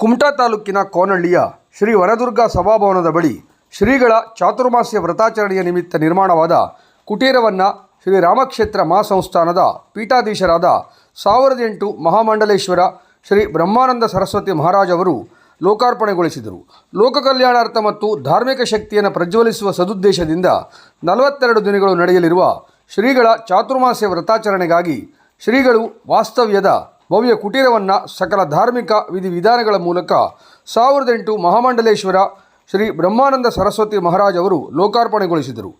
ಕುಮಟಾ ತಾಲೂಕಿನ ಕೋನಹಳ್ಳಿಯ ಶ್ರೀ ವನದುರ್ಗ ಸಭಾಭವನದ ಬಳಿ ಶ್ರೀಗಳ ಚಾತುರ್ಮಾಸ್ಯ ವ್ರತಾಚರಣೆಯ ನಿಮಿತ್ತ ನಿರ್ಮಾಣವಾದ ಕುಟೀರವನ್ನು ಶ್ರೀ ರಾಮಕ್ಷೇತ್ರ ಮಹಾಸಂಸ್ಥಾನದ ಪೀಠಾಧೀಶರಾದ ಸಾವಿರದ ಎಂಟು ಮಹಾಮಂಡಲೇಶ್ವರ ಶ್ರೀ ಬ್ರಹ್ಮಾನಂದ ಸರಸ್ವತಿ ಮಹಾರಾಜ್ ಅವರು ಲೋಕಾರ್ಪಣೆಗೊಳಿಸಿದರು. ಲೋಕ ಕಲ್ಯಾಣಾರ್ಥ ಮತ್ತು ಧಾರ್ಮಿಕ ಶಕ್ತಿಯನ್ನು ಪ್ರಜ್ವಲಿಸುವ ಸದುದ್ದೇಶದಿಂದ ನಲವತ್ತೆರಡು ದಿನಗಳು ನಡೆಯಲಿರುವ ಶ್ರೀಗಳ ಚಾತುರ್ಮಾಸ್ಯ ವ್ರತಾಚರಣೆಗಾಗಿ ಶ್ರೀಗಳು ವಾಸ್ತವ್ಯದ ಭವ್ಯ ಕುಟೀರವನ್ನು ಸಕಲ ಧಾರ್ಮಿಕ ವಿಧಿವಿಧಾನಗಳ ಮೂಲಕ ಸಾವಿರದ ಎಂಟು ಮಹಾಮಂಡಲೇಶ್ವರ ಶ್ರೀ ಬ್ರಹ್ಮಾನಂದ ಸರಸ್ವತಿ ಮಹಾರಾಜ್ ಅವರು ಲೋಕಾರ್ಪಣೆಗೊಳಿಸಿದರು.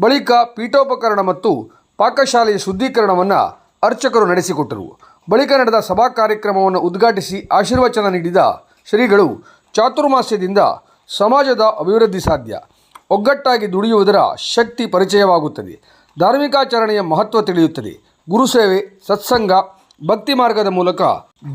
ಬಳಿಕ ಪೀಠೋಪಕರಣ ಮತ್ತು ಪಾಕಶಾಲೆಯ ಶುದ್ಧೀಕರಣವನ್ನು ಅರ್ಚಕರು ನಡೆಸಿಕೊಟ್ಟರು. ಬಳಿಕ ನಡೆದ ಸಭಾ ಕಾರ್ಯಕ್ರಮವನ್ನು ಉದ್ಘಾಟಿಸಿ ಆಶೀರ್ವಚನ ನೀಡಿದ ಶ್ರೀಗಳು ಚಾತುರ್ಮಾಸ್ಯದಿಂದ ಸಮಾಜದ ಅಭಿವೃದ್ಧಿ ಸಾಧ್ಯ. ಒಗ್ಗಟ್ಟಾಗಿ ದುಡಿಯುವುದರ ಶಕ್ತಿ ಪರಿಚಯವಾಗುತ್ತದೆ. ಧಾರ್ಮಿಕಾಚರಣೆಯ ಮಹತ್ವ ತಿಳಿಯುತ್ತದೆ. ಗುರುಸೇವೆ, ಸತ್ಸಂಗ ಭಕ್ತಿ ಮಾರ್ಗದ ಮೂಲಕ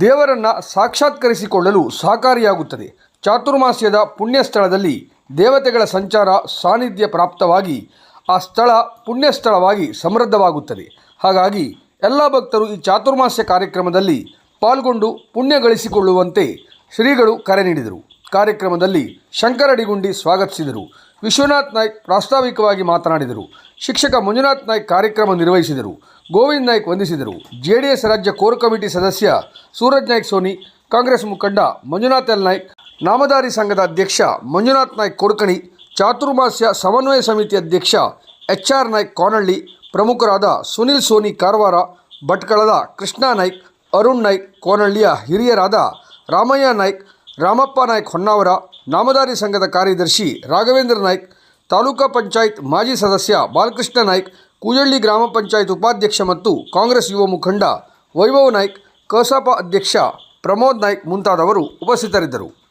ದೇವರನ್ನು ಸಾಕ್ಷಾತ್ಕರಿಸಿಕೊಳ್ಳಲು ಸಹಕಾರಿಯಾಗುತ್ತದೆ. ಚಾತುರ್ಮಾಸ್ಯದ ಪುಣ್ಯ ಸ್ಥಳದಲ್ಲಿ ದೇವತೆಗಳ ಸಂಚಾರ ಸಾನ್ನಿಧ್ಯ ಪ್ರಾಪ್ತವಾಗಿ ಆ ಸ್ಥಳ ಪುಣ್ಯ ಸ್ಥಳವಾಗಿ ಸಮೃದ್ಧವಾಗುತ್ತದೆ. ಹಾಗಾಗಿ ಎಲ್ಲ ಭಕ್ತರು ಈ ಚಾತುರ್ಮಾಸ್ಯ ಕಾರ್ಯಕ್ರಮದಲ್ಲಿ ಪಾಲ್ಗೊಂಡು ಪುಣ್ಯ ಗಳಿಸಿಕೊಳ್ಳುವಂತೆ ಶ್ರೀಗಳು ಕರೆ ನೀಡಿದರು. ಕಾರ್ಯಕ್ರಮದಲ್ಲಿ ಶಂಕರಡಿಗುಂಡಿ ಸ್ವಾಗತಿಸಿದರು. ವಿಶ್ವನಾಥ್ ನಾಯ್ಕ್ ಪ್ರಾಸ್ತಾವಿಕವಾಗಿ ಮಾತನಾಡಿದರು. ಶಿಕ್ಷಕ ಮಂಜುನಾಥ್ ನಾಯ್ಕ್ ಕಾರ್ಯಕ್ರಮ ನಿರ್ವಹಿಸಿದರು. ಗೋವಿಂದ್ ನಾಯ್ಕ್ ವಂದಿಸಿದರು. ಜೆಡಿಎಸ್ ರಾಜ್ಯ ಕೋರ್ ಕಮಿಟಿ ಸದಸ್ಯ ಸೂರಜ್ ನಾಯ್ಕ್ ಸೋನಿ, ಕಾಂಗ್ರೆಸ್ ಮುಖಂಡ ಮಂಜುನಾಥ್ ಎಲ್ ನಾಯ್ಕ್ ನಾಮಧಾರಿ ಸಂಘದ ಅಧ್ಯಕ್ಷ ಮಂಜುನಾಥ್ ನಾಯ್ಕ್ ಕೊಡ್ಕಣಿ, ಚಾತುರ್ಮಾಸ್ಯ ಸಮನ್ವಯ ಸಮಿತಿ ಅಧ್ಯಕ್ಷ ಎಚ್ ಆರ್ ನಾಯ್ಕ್ ಕೋನಹಳ್ಳಿ ಪ್ರಮುಖರಾದ ಸುನಿಲ್ ಸೋನಿ ಕಾರವಾರ, ಭಟ್ಕಳದ ಕೃಷ್ಣಾ ನಾಯ್ಕ್, ಅರುಣ್ ನಾಯ್ಕ್ ಕೋನಹಳ್ಳಿಯ ಹಿರಿಯರಾದ ರಾಮಯ್ಯ ನಾಯ್ಕ್ ರಾಮಪ್ಪ ನಾಯ್ಕ್ ಹೊನ್ನಾವರ ನಾಮದಾರಿ ಸಂಘದ ಕಾರ್ಯದರ್ಶಿ ರಾಘವೇಂದ್ರ ನಾಯ್ಕ್, ತಾಲೂಕಾ ಪಂಚಾಯತ್ ಮಾಜಿ ಸದಸ್ಯ ಬಾಲಕೃಷ್ಣ ನಾಯ್ಕ್, ಕೂಜಳ್ಳಿ ಗ್ರಾಮ ಪಂಚಾಯತ್ ಉಪಾಧ್ಯಕ್ಷ ಮತ್ತು ಕಾಂಗ್ರೆಸ್ ಯುವ ಮುಖಂಡ ವೈಭವ್ ನಾಯ್ಕ್, ಕಸಾಪ ಅಧ್ಯಕ್ಷ ಪ್ರಮೋದ್ ನಾಯ್ಕ್ ಮುಂತಾದವರು ಉಪಸ್ಥಿತರಿದ್ದರು.